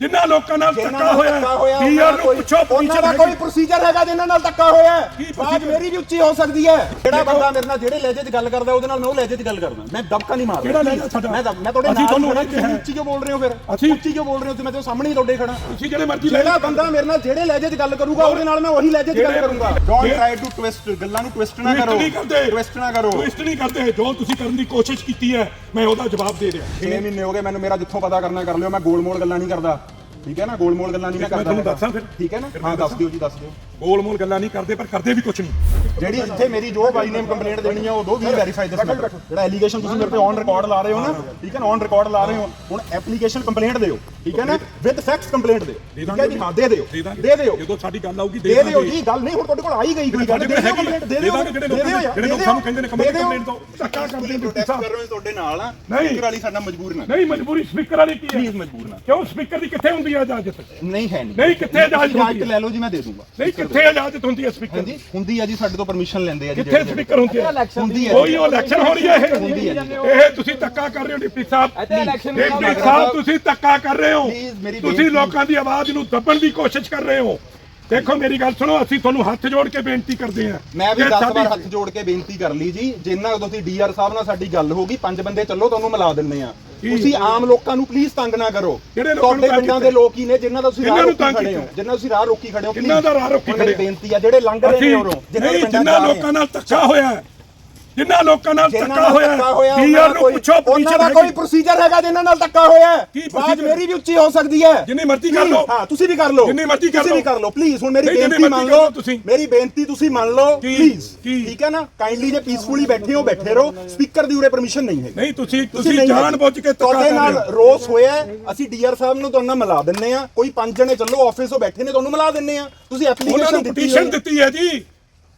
ਜਿਨ੍ਹਾਂ ਲੋਕਾਂ ਨਾਲ ਧੱਕਾ ਹੋਇਆ ਉਹਨਾਂ ਨੂੰ ਕੋਈ- ਪੁੱਛੋ ਉਹਨਾਂ ਦਾ ਕੋਈ ਪ੍ਰੋਸੀਜਰ ਹੈਗਾ ਜਿਨ੍ਹਾਂ ਨਾਲ ਧੱਕਾ ਹੋਇਆ ਹੈ। ਕੀ ਬਾਤ procedure? ਮੇਰੀ ਵੀ ਉੱਚੀ ਹੋ ਸਕਦੀ ਹੈ। ਜਿਹੜਾ ਬੰਦਾ ਮੇਰੇ ਨਾਲ ਜਿਹੜੇ ਲਹਿਜੇ 'ਚ ਗੱਲ ਕਰਦਾ ਉਹਦੇ ਨਾਲ ਮੈਂ ਉਹ ਲਹਿਜੇ 'ਚ ਗੱਲ ਕਰਦਾ। ਮੈਂ ਦਬਕਾ ਨਹੀਂ ਮਾਰਦਾ। ਕਿਹੜਾ ਲਹਿਜਾ ਸਾਡਾ? ਮੈਂ ਮੈਂ ਤੁਹਾਡੇ ਅਸੀਂ ਨਾਲ ਤੁਹਾਨੂੰ ਉੱਚੀ ਕਿਉਂ ਬੋਲ ਰਹੇ ਹੋ ਫਿਰ? ਅਸੀਂ- ਉੱਚੀ ਕਿਉਂ ਬੋਲ ਰਹੇ ਹੋ? ਤੇ ਮੈਂ ਤਾਂ ਸਾਹਮਣੇ ਹੀ ਤੁਹਾਡੇ ਖੜਾ ਤੁਸੀਂ ਜਿਹੜੇ ਮਰਜ਼ੀ ਲੈ ਜਿਹੜਾ ਬੰਦਾ ਮੇਰੇ ਨਾਲ ਜਿਹੜੇ ਲਹਿਜੇ 'ਚ ਗੱਲ ਕਰੂਗਾ ਉਹਦੇ ਨਾਲ ਮੈਂ ਉਹੀ ਲਹਿਜੇ 'ਚ ਗੱਲ ਕਰੂੰਗਾ। ਡੋਨਟ ਟ੍ਰਾਈ ਟੂ ਟਵਿਸਟ ਗੱਲਾਂ ਨੂੰ ਟਵਿਸਟ ਨਾ ਕਰੋ। ਨਹੀਂ ਕਰਦੇ। ਟਵਿਸਟ ਨਾ ਕਰੋ। ਟਵਿਸਟ ਨਹੀਂ ਕਰਦੇ। ਜੋ ਤੁਸੀਂ ਕਰਨ ਦੀ ਕੋਸ਼ਿਸ਼ ਕੀਤੀ ਹੈ ਮੈਂ ਉਹਦਾ ਜਵਾਬ ਦੇ ਰਿਹਾ। 6 ਮਹੀਨੇ ਹੋ ਗਏ ਮੈਨੂੰ ਮੇਰਾ ਜਿੱਥੋਂ ਪਤਾ ਕਰਨਾ ਕਰ ਲਿਓ। ਮੈਂ ਗੋਲ ਮੋਲ ਗੱਲਾਂ ਨਹੀਂ ਕਰਦਾ। ਠੀਕ ਹੈ ਨਾ? ਗੋਲ ਮੋਲ ਗੱਲਾਂ ਨਹੀਂ ਮੈਂ ਮੈਂ ਕਰਦਾ ਤੁਹਾਨੂੰ ਹੈਗਾ। ਦੱਸਾਂ ਫਿਰ। ਠੀਕ ਹੈ ਨਾ? ਹਾਂ ਦੱਸ ਦਿਓ ਜੀ ਦੱਸ ਦਿਓ। ਗੋਲ ਮੋਲ ਗੱਲਾਂ ਨਹੀਂ ਕਰਦੇ ਪਰ ਕਰਦੇ ਵੀ ਕੁਝ ਨਹੀਂ। ਜਿਹੜੀ ਇੱਥੇ ਮੇਰੀ ਜੋ ਬਾਈ ਨੇਮ ਕੰਪਲੇਂਟ ਦੇਣੀ ਹੈ ਉਦੋਂ ਵੀ ਵੈਰੀਫਾਈ ਦਿਸ ਮੈਟਰ ਜਿਹੜਾ ਐਲੀਗੇਸ਼ਨ ਤੁਸੀਂ ਮੇਰੇ ਤੇ ਔਨ ਰਿਕਾਰਡ ਲਾ ਰਹੇ ਹੋ ਨਾ ਠੀਕ ਹੈ ਨਾ? ਔਨ ਰਿਕਾਰਡ ਲਾ ਰਹੇ ਹੋ। ਹੁਣ ਐਪਲੀਕੇਸ਼ਨ ਕੰਪਲੇਂਟ ਦਿਓ ਠੀਕ ਹੈ ਨਾ? ਵਿਦ ਫੈਕਟਸ ਕੰਪਲੇਂਟ ਦਿਓ ਠੀਕ ਹੈ ਜੀ? ਹਾਂ ਦੇ ਦਿਓ। ਦੇ ਦਾਂਗੇ। ਦੇ ਦਿਓ। ਜਦੋਂ ਸਾਡੀ ਗੱਲ ਆਊਗੀ ਦੇ ਦਿਓ ਜੀ ਗੱਲ ਨਹੀਂ ਹੁਣ ਤੁਹਾਡੇ ਕੋਲ ਆਈ ਗਈ ਕੋਈ ਗੱਲ ਦੇ ਦਿਓ ਕੰਪਲੇਂਟ ਦੇ ਦਿਓ ਦਾਂਗੇ ਜਿਹੜੇ ਲੋਕ ਜਿਹੜੇ ਲੋਕ ਸਾਨੂੰ ਕਹਿੰਦੇ ਨੇ ਕੰਪਲੇਂਟ ਤੋਂ। ਧੱਕਾ ਕਰਦੇ ਨੇ ਡਿਪਟੀ ਸਾਹਿਬ ਕਰ ਰਹੇ ਤੁਹਾਡੇ ਨਾਲ ਆ। ਨਹੀਂ। ਸਪੀਕਰ ਵਾਲੀ ਸਾਡਾ ਮਜਬੂਰ ਨਾ। ਨਹੀਂ ਮਜਬੂਰੀ ਸਪੀਕਰ ਵਾਲੀ ਕੀ ਹੈ? ਪਲੀਜ਼ ਮਜਬੂਰ ਨਾ। ਕਿਉਂ? ਸਪੀਕਰ ਦੀ ਕਿੱਥੇ ਹੁੰਦੀ ਹੈ ਇਜਾਜ਼ਤ ਨਹੀਂ ਹੈ ਨਹੀਂ। ਨਹੀਂ ਕਿੱਥੇ ਇਜਾਜ਼ਤ ਇਜਾਜ਼ਤ ਹੁੰਦੀ ਹੈ? ਲੈ ਲਓ ਜੀ ਮੈਂ ਦੇ ਦੂੰਗਾ। ਨਹੀਂ ਕਿੱਥੇ ਇਜਾਜ਼ਤ ਹੁੰਦੀ ਹੈ ਸਪੀਕਰ ਦੀ? ਹੁੰਦੀ ਆ ਜੀ ਸਾਡੇ ਤੋਂ ਪਰਮਿਸ਼ਨ ਲੈਂਦੇ ਆ ਜੀ ਕਿੱਥੇ ਸਪੀਕਰ ਹੁੰਦੀ ਹੈ? ਹੁੰਦੀ ਹੈ। ਕੋਈ ਉਹ ਇਲੈਕਸ਼ਨ ਹੋ ਰਹੀ ਹੈ ਹੁੰਦੀ ਹੈ ਇਹ ਇਹ ਤੁਸੀਂ ਧੱਕਾ ਕਰ ਰਹੇ ਹੋ ਡਿਪਟੀ ਸਾਹਿਬ। ਡਿਪਟੀ ਸਾਹਿਬ ਤੁਸੀਂ ਧੱਕਾ ਕਰ ਰਹੇ ਹੋ। ਤੁਸੀਂ ਲੋਕਾਂ ਦੀ ਆਵਾਜ਼ ਨੂੰ ਦੱਬਣ ਦੀ ਕੋਸ਼ਿਸ਼ ਕਰ ਰਹੇ ਹੋ। ਦੇਖੋ ਮੇਰੀ ਗੱਲ ਸੁਣੋ ਅਸੀਂ ਤੁਹਾਨੂੰ ਹੱਥ ਜੋੜ ਕੇ ਬੇਨਤੀ ਕਰਦੇ ਹਾਂ। ਮੈਂ ਵੀ ਕਿ 10 ਸਾਡੀ- ਵਾਰ ਹੱਥ ਜੋੜ ਕੇ ਬੇਨਤੀ ਕਰ ਲਈ ਜੀ ਜਿੰਨਾ ਕੁ ਤੁਸੀਂ ਡੀਆਰ ਸਾਹਿਬ ਨਾਲ ਸਾਡੀ ਗੱਲ ਹੋ ਗਈ ਪੰਜ ਬੰਦੇ ਚੱਲੋ ਤੁਹਾਨੂੰ ਮਿਲਾ ਦਿੰਨੇ ਆ? ਤੁਸੀਂ ਆਮ ਲੋਕਾਂ ਨੂੰ ਪਲੀਜ਼ ਤੰਗ ਨਾ ਕਰੋ ਤੁਹਾਡੇ ਪਿੰਡਾਂ ਦੇ ਲੋਕ ਹੀ ਨੇ ਜਿਨ੍ਹਾਂ ਦਾ ਤੁਸੀਂ ਰਾਹ ਰੋਕੀ ਖੜੇ ਹੋ? ਜਿਨ੍ਹਾਂ ਤੁਸੀਂ ਰਾਹ ਰੋਕੀ ਖੜੇ ਹੋ ਕਿਹਨਾਂ ਦਾ ਰਾਹ ਰੋਕੀ ਖੜੇ? ਬੇਨਤੀ ਆ ਜਿਹੜੇ ਲੰਘ ਰਹੇ ਨੇ ਉਰੋਂ ਜਿਨ੍ਹਾਂ ਲੋਕਾਂ ਨਾਲ ਧੱਕਾ ਹੋਇਆ ਹੈ, ਜਿਨ੍ਹਾਂ ਲੋਕਾਂ ਨਾਲ ਧੱਕਾ ਹੋਇਆ ਉਹਨਾਂ ਨੂੰ ਪੁੱਛੋ ਉਹਨਾਂ ਦਾ ਕੋਈ। ਪ੍ਰੋਸੀਜਰ ਹੈਗਾ ਜਿਨ੍ਹਾਂ ਨਾਲ ਧੱਕਾ ਹੋਇਆ procedure? ਮੇਰੀ ਵੀ ਉੱਚੀ ਹੋ ਸਕਦੀ ਹੈ। ਜਿੰਨੀ ਮਰਜ਼ੀ ਕਰ ਲਓ। ਹਾਂ ਤੁਸੀਂ ਵੀ ਕਰ ਲਓ। ਜਿੰਨੀ ਮਰਜ਼ੀ ਕਰ ਤੁਸੀਂ ਵੀ ਲਓ। ਕਰ ਲਓ। ਪਲੀਜ਼ ਹੁਣ ਮੇਰੀ ਬੇਨਤੀ ਮੰਨ ਲਓ। ਲਓ ਤੁਸੀਂ। ਮੇਰੀ ਬੇਨਤੀ ਤੁਸੀਂ ਮੰਨ ਲਓ? ਪਲੀਜ਼? ਠੀਕ ਹੈ ਨਾ? ਕਾਈਂਡਲੀ ਜੇ ਪੀਸਫੁਲੀ ਬੈਠੇ ਹੋ ਬੈਠੇ ਰਹੋ। ਸਪੀਕਰ ਦੀ ਉਰੇ ਪਰਮਿਸ਼ਨ ਨਹੀਂ ਹੈ ਨਹੀਂ ਤੁਸੀਂ ਤੁਸੀਂ ਜਾਣ ਬੁੱਝ ਕੇ ਧੱਕਾ ਤੁਹਾਡੇ ਨਾਲ ਰੋਸ ਹੋਇਆ ਅਸੀਂ ਡੀਆਰ ਸਾਹਿਬ ਨੂੰ ਤੁਹਾਨੂੰ ਮਿਲਾ ਦਿੰਨੇ ਆ ਕੋਈ ਪੰਜ ਜਣੇ ਚੱਲੋ ਆਫਿਸ ਬੈਠੇ ਨੇ ਤੁਹਾਨੂੰ ਮਿਲਾ ਦਿੰਨੇ ਆ ਤੁਸੀਂ ਐਪਲੀਕੇਸ਼ਨ। ਦਿੱਤੀ ਹੈ ਜੀ।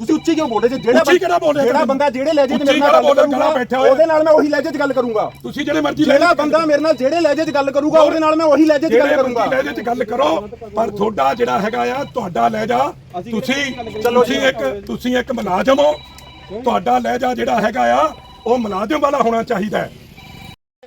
ਤੁਸੀਂ ਉੱਚੀ ਕਿਉਂ ਬੋਲ ਰਹੇ ਜੇ ਜਿਹੜਾ ਉੱਚੀ ਕਿਹੜਾ ਬੋਲ ਰਿਹਾ ਜਿਹੜਾ? ਬੰਦਾ ਜਿਹੜੇ ਲਹਿਜੇ 'ਚ ਮੇਰੇ ਨਾਲ ਗੱਲ? ਕਰੂਗਾ। ਉਹਦੇ ਨਾਲ ਮੈਂ ਉਹੀ ਲਹਿਜੇ 'ਚ ਗੱਲ ਕਰੂੰਗਾ ਤੁਸੀਂ ਜਿਹੜੇ ਮਰਜ਼ੀ ਜਿਹੜਾ ਬੰਦਾ ਮੇਰੇ ਨਾਲ ਜਿਹੜੇ ਲਹਿਜੇ 'ਚ ਗੱਲ ਕਰੂਗਾ ਉਹਦੇ ਨਾਲ ਮੈਂ ਉਹੀ ਲਹਿਜੇ 'ਚ ਗੱਲ ਜਿਹੜੇ ਕਰੂੰਗਾ ਮਰਜ਼ੀ ਲਹਿਜੇ 'ਚ ਗੱਲ ਕਰੋ ਪਰ ਤੁਹਾਡਾ ਜਿਹੜਾ ਹੈਗਾ ਆ ਤੁਹਾਡਾ ਲਹਿਜਾ ਤੁਸੀਂ ਚਲੋ ਤੁਸੀਂ ਇੱਕ ਤੁਸੀਂ ਇੱਕ ਮੁਲਾਜ਼ਮ ਹੋ ਤੁਹਾਡਾ ਲਹਿਜਾ ਜਿਹੜਾ ਹੈਗਾ ਆ ਉਹ ਮੁਲਾਜ਼ਮ ਵਾਲਾ ਹੋਣਾ ਚਾਹੀਦਾ ਹੈ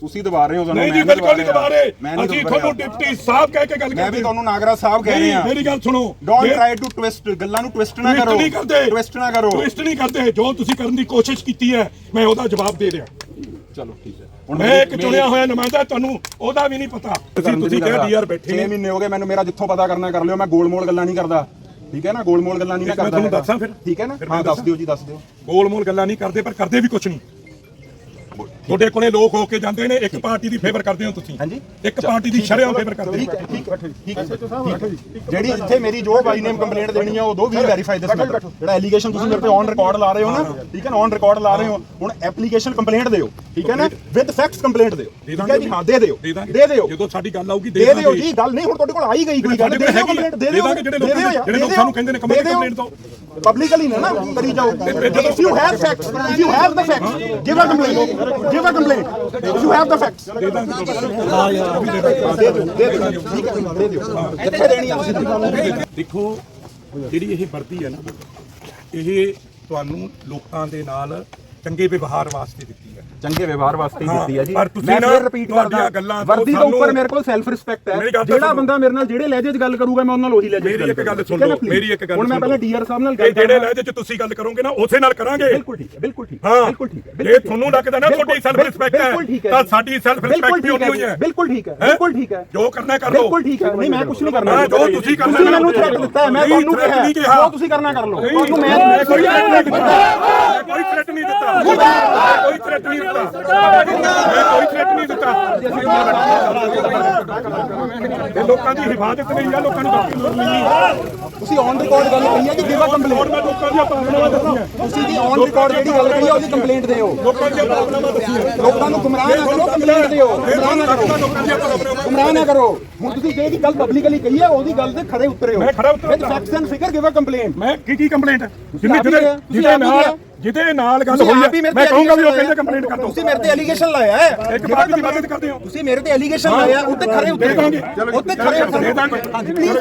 ਤੁਸੀਂ ਦਬਾ ਰਹੇ ਹੋ ਤੁਹਾਨੂੰ ਨਹੀਂ ਜੀ ਮੈਂ ਬਿਲਕੁਲ ਨਹੀਂ ਦਬਾ ਰਹੇ। ਮੈਂ ਅਸੀਂ ਤੁਹਾਨੂੰ। ਡਿਪਟੀ ਸਾਹਿਬ ਕਹਿ ਕੇ ਗੱਲ ਮੈਂ ਕਰਦੇ। ਵੀ ਤੁਹਾਨੂੰ ਨਾਗਰਾ ਸਾਹਿਬ ਕਹਿ ਰਹੇ। ਹਾਂ ਮੇਰੀ ਗੱਲ ਸੁਣੋ। ਡੋਨਟ ਟ੍ਰਾਈ ਟੂ ਟਵਿਸਟ ਗੱਲਾਂ ਨੂੰ ਟਵਿਸਟ ਨਾ ਕਰੋ। ਨਹੀਂ ਕਰਦੇ। ਟਵਿਸਟ ਨਾ ਕਰੋ। ਟਵਿਸਟ ਨਹੀਂ ਕਰਦੇ। ਜੋ ਤੁਸੀਂ ਕਰਨ ਦੀ ਕੋਸ਼ਿਸ਼ ਕੀਤੀ ਹੈ ਮੈਂ ਉਹਦਾ ਜਵਾਬ ਦੇ ਰਿਹਾ। ਚਲੋ ਠੀਕ ਹੈ। ਮੈਂ ਇੱਕ ਚੁਣਿਆ ਹੋਇਆ ਨੁਮਾਇੰਦਾ ਤੁਹਾਨੂੰ ਉਹਦਾ ਵੀ ਨਹੀਂ ਪਤਾ। ਤੁਸੀਂ ਤੁਸੀਂ ਕਹਿ ਡੀਆਰ ਬੈਠੇ 6 ਨੇ। ਮਹੀਨੇ ਹੋ ਗਏ ਮੈਨੂੰ ਮੇਰਾ ਜਿੱਥੋਂ ਪਤਾ ਕਰਨਾ ਕਰ ਲਿਓ ਮੈਂ ਗੋਲ ਮੋਲ ਗੱਲਾਂ ਨਹੀਂ ਕਰਦਾ। ਠੀਕ ਹੈ ਨਾ? ਗੋਲ ਮੋਲ ਗੱਲਾਂ ਨਹੀਂ ਮੈਂ ਮੈਂ ਕਰਦਾ ਤੁਹਾਨੂੰ। ਦੱਸਾਂ ਫਿਰ। ਠੀਕ ਹੈ ਨਾ? ਮੈਂ ਹਾਂ ਦੱਸ। ਦਿਓ ਜੀ ਦੱਸ ਦਿਓ। ਗੋਲ ਮੋਲ ਗੱਲਾਂ ਨਹੀਂ ਕਰਦੇ ਪਰ ਕਰਦੇ ਵੀ ਕੁਝ ਨਹੀਂ। ਤੁਹਾਡੇ ਕੋਲੇ ਲੋਕ ਹੋ ਕੇ ਜਾਂਦੇ ਨੇ ਇੱਕ ਪਾਰਟੀ ਦੀ ਫੇਵਰ ਕਰਦੇ ਹੋ ਤੁਸੀਂ। ਹਾਂਜੀ। ਇੱਕ ਪਾਰਟੀ ਦੀ ਸ਼ਰਿਆਮ ਫੇਵਰ ਕਰਦੇ ਠੀਕ ਹੋ। ਜਿਹੜੀ ਇੱਥੇ ਮੇਰੀ ਜੋ ਬਾਈ ਨੇਮ ਕੰਪਲੇਂਟ ਦੇਣੀ ਹੈ ਉਦੋਂ ਵੀ ਵੈਰੀਫਾਈ ਦਿਸ ਮੈਟਰ ਜਿਹੜਾ ਐਲੀਗੇਸ਼ਨ ਤੁਸੀਂ ਮੇਰੇ ਤੇ ਔਨ ਰਿਕਾਰਡ ਲਾ ਰਹੇ ਹੋ ਨਾ ਠੀਕ ਹੈ ਨਾ ਔਨ ਰਿਕਾਰਡ ਲਾ ਰਹੇ ਹੋ। ਹੁਣ ਐਪਲੀਕੇਸ਼ਨ ਕੰਪਲੇਂਟ ਦਿਓ ਠੀਕ ਹੈ ਨਾ? ਵਿਦ ਫੈਕਟਸ ਕੰਪਲੇਂਟ ਦਿਓ ਠੀਕ ਹੈ ਜੀ? ਹਾਂ ਦੇ ਦਿਓ। ਦੇ ਦੇ ਦਿਓ। ਜਦੋਂ ਸਾਡੀ ਗੱਲ ਆਊਗੀ ਦੇ ਦਿਓ ਜੀ ਗੱਲ ਨਹੀਂ ਹੁਣ ਤੁਹਾਡੇ ਕੋਲ ਆਈ ਗਈ ਕੋਈ ਗੱਲ ਦੇ ਦਿਓ। ਕੰਪਲੇਂਟ ਦੇ ਦਿਓ ਜਿਹੜੇ ਲੋਕ ਸਾਨੂੰ ਕਹਿੰਦੇ ਨੇ ਕੰਪਲੇਂਟ ਤੋਂ ਪਬਲਿਕਲੀ ਨਾ ਕਰੀ ਜਾਓ। If you have facts if you have the facts give a complaint give a complaint if you have the facts ਦੇ ਦਾਂਗੇ ਦੇ ਦਿਓ ਦੇ ਦਿਓ ਠੀਕ ਹੈ ਦੇ ਦਿਓ ਕਿੱਥੇ ਦੇਣੀ ਆ ਤੁਸੀਂ? ਦੇ ਦਿਓ। ਦੇਖੋ ਜਿਹੜੀ ਇਹ ਵਰਦੀ ਹੈ ਨਾ ਇਹ ਤੁਹਾਨੂੰ ਲੋਕਾਂ ਦੇ ਨਾਲ ਚੰਗੇ ਵਿਵਹਾਰ ਵਾਸਤੇ ਦਿੱਤੀ ਹੈ ਚੰਗੇ ਵਿਵਹਾਰ ਵਾਸਤੇ ਹੀ ਦਿੱਤੀ ਹੈ ਜੀ ਪਰ ਤੁਸੀਂ ਮੈਂ ਨਾ ਫਿਰ ਰਿਪੀਟ ਕਰਦਾ ਗੱਲਾਂ ਤੋਂ ਵਰਦੀ ਦੇ ਸਾਨੂੰ- ਉੱਪਰ ਮੇਰੇ ਕੋਲ ਸੈਲਫ ਰਿਸਪੈਕਟ ਹੈ ਤਾਂ ਜਿਹੜਾ। ਬੰਦਾ ਮੇਰੇ ਨਾਲ ਜਿਹੜੇ ਲਹਿਜੇ 'ਚ ਗੱਲ ਕਰੂਗਾ ਮੈਂ ਉਹਨਾਂ ਨਾਲ ਉਹੀ ਲਹਿਜੇ 'ਚ ਮੇਰੀ ਇੱਕ ਗੱਲ ਸੁਣ ਲਓ? ਮੇਰੀ ਇੱਕ ਗੱਲ ਹੁਣ ਮੈਂ ਪਹਿਲਾਂ। ਡੀਆਰ ਸਾਹਿਬ ਨਾਲ ਗੱਲ ਜਿਹੜੇ। ਲਹਿਜੇ ਚ ਤੁਸੀਂ ਗੱਲ ਕਰੋਗੇ ਨਾ ਉਸੇ ਨਾਲ ਕਰਾਂਗੇ ਬਿਲਕੁਲ ਠੀਕ ਹੈ ਬਿਲਕੁਲ ਠੀਕ ਹੈ ਬਿਲਕੁਲ ਠੀਕ ਹੈ ਜੇ ਤੁਹਾਨੂੰ। ਲੱਗਦਾ ਨਾ ਤੁਹਾਡੀ ਸੈਲਫ ਰਿਸਪੈਕਟ ਹੈ ਤਾਂ ਸਾਡੀ ਸੈਲਫ ਰਿਸਪੈਕਟ ਵੀ ਹੋਣੀ ਹੈ ਬਿਲਕੁਲ ਠੀਕ ਹੈ? ਬਿਲਕੁਲ ਠੀਕ ਹੈ ਜੋ ਕਰਨਾ ਕਰ ਲਓ ਬਿਲਕੁਲ ਠੀਕ ਹੈ ਨਹੀਂ ਮੈਂ ਕੁਝ ਨਹੀਂ ਕਰਨਾ ਜੋ ਤੁਸੀਂ ਕਰਨਾ ਤੁਸੀਂ ਮੈਨੂੰ। ਥ੍ਰੈਟ ਦਿੱਤਾ ਹੈ ਮੈਂ ਤੁਹਾਨੂੰ ਕਿਹਾ। ਜੋ ਤੁਸੀਂ ਕਰਨਾ ਕਰ ਲਓ ਤੁਹਾਨੂੰ ਮੈਂ ਕੋਈ ਥ੍ਰੈਟ ਨਹੀਂ ਦਿੱਤਾ ਕੋਈ ਥ੍ਰੈਟ ਨਹੀਂ ਦਿੱਤਾ। ਮੈਂ ਕੋਈ ਥ੍ਰੈਟ ਨਹੀਂ ਦਿੱਤਾ। ਮੈਂ ਕੋਈ ਥ੍ਰੈਟ ਨਹੀਂ ਦਿੱਤਾ। ਇਹ ਲੋਕਾਂ ਦੀ ਹਿਫਾਜ਼ਤ ਨਹੀਂ ਆ ਲੋਕਾਂ ਨੂੰ ਬਾਕੀ ਲੋੜ ਨਹੀਂ। ਤੁਸੀਂ ਔਨ ਰਿਕਾਰਡ ਗੱਲ ਕਹੀ ਹੈ ਕਿ ਗਿਵਾ ਕੰਪਲੇਂਟ ਮੈਂ ਲੋਕਾਂ ਦੀਆਂ ਭਾਵਨਾਵਾਂ ਦੱਸੀਆਂ। ਤੁਸੀਂ ਦੀ ਔਨ ਰਿਕਾਰਡ ਜਿਹੜੀ ਗੱਲ ਕਹੀ ਹੈ ਉਹਦੀ ਕੰਪਲੇਂਟ ਦਿਓ। ਲੋਕਾਂ ਦੀਆਂ ਭਾਵਨਾਵਾਂ ਦੱਸੀਆਂ। ਲੋਕਾਂ ਨੂੰ ਗੁੰਮਰਾਹ ਨਾ ਕਰੋ ਕੰਪਲੇਂਟ ਦਿਓ। ਗੁੰਮਰਾਹ ਨਾ ਕਰੋ। ਲੋਕਾਂ ਦੀਆਂ ਭਾਵਨਾਵਾਂ। ਗੁੰਮਰਾਹ ਨਾ ਕਰੋ। ਹੁਣ ਤੁਸੀਂ ਜਿਹੜੀ ਗੱਲ ਪਬਲਿਕਲੀ ਕਹੀ ਹੈ ਉਹਦੀ ਗੱਲ ਤੇ ਖੜੇ ਉਤਰੇ ਹੋ। ਮੈਂ ਖੜਾ ਉਤਰਿਆ। With facts and figure give a complaint ਮੈਂ ਕੀ ਕੀ ਕੰਪਲੇਂਟ ਜਿੰਨੇ ਆਪ ਹੀ। ਨਾਲ। ਜਿਹਦੇ ਨਾਲ ਗੱਲ ਹੋਈ ਹੀ ਮੈਂ ਕਹੂੰਗਾ ਵੀ ਉਹ ਕਹਿੰਦੇ ਕੰਪਲੇਂਟ ਕਰ ਦਿਓ ਤੁਸੀਂ ਮੇਰੇ ਤੇ ਐਲੀਗੇਸ਼ਨ ਲਾਇਆ ਹੈ। ਇੱਕ ਬਾਤ ਦੀ ਮਦਦ ਕਰਦੇ ਹੋ ਤੁਸੀਂ ਮੇਰੇ ਤੇ ਐਲੀਗੇਸ਼ਨ ਲਾਇਆ ਉੱਤੇ ਦੇ ਦਾਂਗੇ। ਉੱਤੇ ਦੇ ਦਾਂਗੇ। ਹਾਂਜੀ ਪਲੀਜ਼